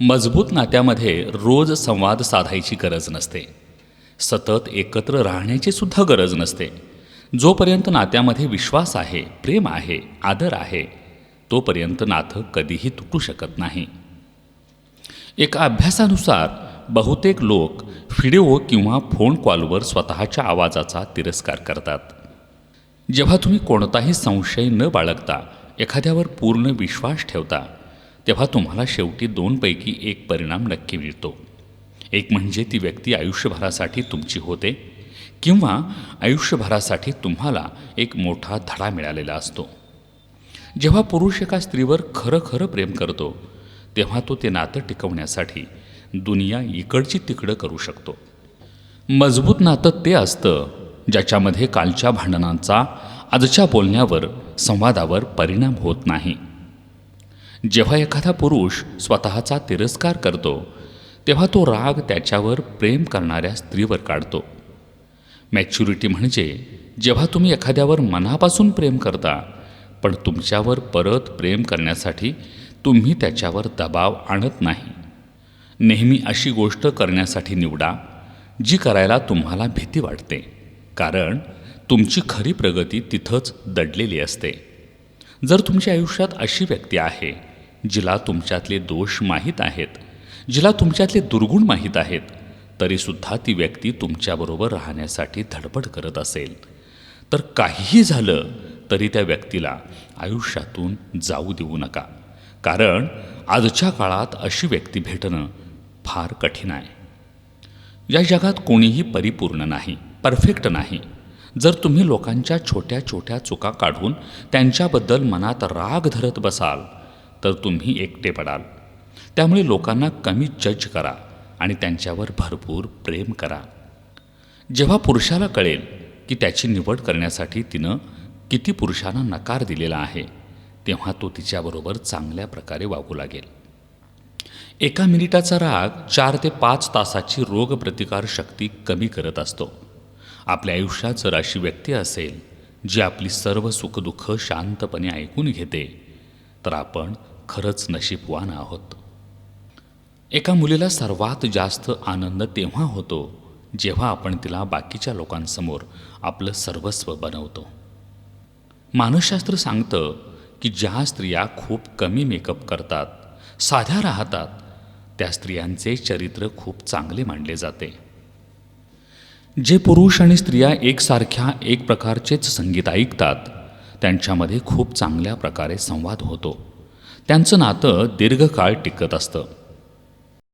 मजबूत नात्यामध्ये रोज संवाद साधायची गरज नसते. सतत एकत्र राहण्याची सुद्धा गरज नसते. जोपर्यंत नात्यामध्ये विश्वास आहे प्रेम आहे आदर आहे तोपर्यंत नातं कधीही तुटू शकत नाही. एका अभ्यासानुसार बहुतेक लोक व्हिडिओ किंवा फोन कॉलवर स्वतःच्या आवाजाचा तिरस्कार करतात. जेव्हा तुम्ही कोणताही संशय न बाळगता एखाद्यावर पूर्ण विश्वास ठेवता तेव्हा तुम्हाला शेवटी दोनपैकी एक परिणाम नक्की मिळतो. एक म्हणजे ती व्यक्ती आयुष्यभरासाठी तुमची होते किंवा आयुष्यभरासाठी तुम्हाला एक मोठा धडा मिळालेला असतो. जेव्हा पुरुष एका स्त्रीवर खरं खरं प्रेम करतो तेव्हा तो ते नातं टिकवण्यासाठी दुनिया इकडची तिकडं करू शकतो. मजबूत नातं ते असतं ज्याच्यामध्ये कालच्या भांडणांचा आजच्या बोलण्यावर संवादावर परिणाम होत नाही. जेव्हा एखादा पुरुष स्वतःचा तिरस्कार करतो तेव्हा तो राग त्याच्यावर प्रेम करणाऱ्या स्त्रीवर काढतो. मॅच्युरिटी म्हणजे जेव्हा तुम्ही एखाद्यावर मनापासून प्रेम करता पण तुमच्यावर परत प्रेम करण्यासाठी तुम्ही त्याच्यावर दबाव आणत नाही. नेहमी अशी गोष्ट करण्यासाठी निवडा जी करायला तुम्हाला भीती वाटते कारण तुमची खरी प्रगती तिथंच दडलेली असते. जर तुमच्या आयुष्यात अशी व्यक्ती आहे जिला तुमच्यातले दोष माहीत आहेत. जिला तुमच्यातले दुर्गुण माहीत आहेत. तरीसुद्धा ती व्यक्ती तुमच्याबरोबर राहण्यासाठी धडपड करत असेल. तर काहीही झालं तरी त्या व्यक्तीला आयुष्यातून जाऊ देऊ नका. कारण आजच्या काळात अशी व्यक्ती भेटणं फार कठीण आहे. या जगात कोणीही परिपूर्ण नाही परफेक्ट नाही. जर तुम्ही लोकांच्या छोट्या छोट्या चुका काढून त्यांच्याबद्दल मनात राग धरत बसाल तर तुम्ही एकटे पडाल. त्यामुळे लोकांना कमी जज करा आणि त्यांच्यावर भरपूर प्रेम करा. जेव्हा पुरुषाला कळेल की त्याची निवड करण्यासाठी तिनं किती पुरुषांना नकार दिलेला आहे तेव्हा तो तिच्याबरोबर चांगल्या प्रकारे वागू लागेल. एका मिनिटाचा राग चार ते पाच तासाची रोगप्रतिकार शक्ती कमी करत असतो. आपल्या आयुष्यात जर अशी व्यक्ती असेल जी आपली सर्व सुखदुःख शांतपणे ऐकून घेते तर आपण खरंच नशीबवान आहोत. एका मुलीला सर्वात जास्त आनंद तेव्हा होतो जेव्हा आपण तिला बाकीच्या लोकांसमोर आपलं सर्वस्व बनवतो. मानसशास्त्र सांगतं की ज्या स्त्रिया खूप कमी मेकअप करतात साध्या राहतात त्या स्त्रियांचे चरित्र खूप चांगले मानले जाते. जे पुरुष आणि स्त्रिया एकसारख्या एक प्रकारचेच संगीत ऐकतात त्यांच्यामध्ये खूप चांगल्या प्रकारे संवाद होतो. त्यांचं नातं दीर्घकाळ टिकत असतं.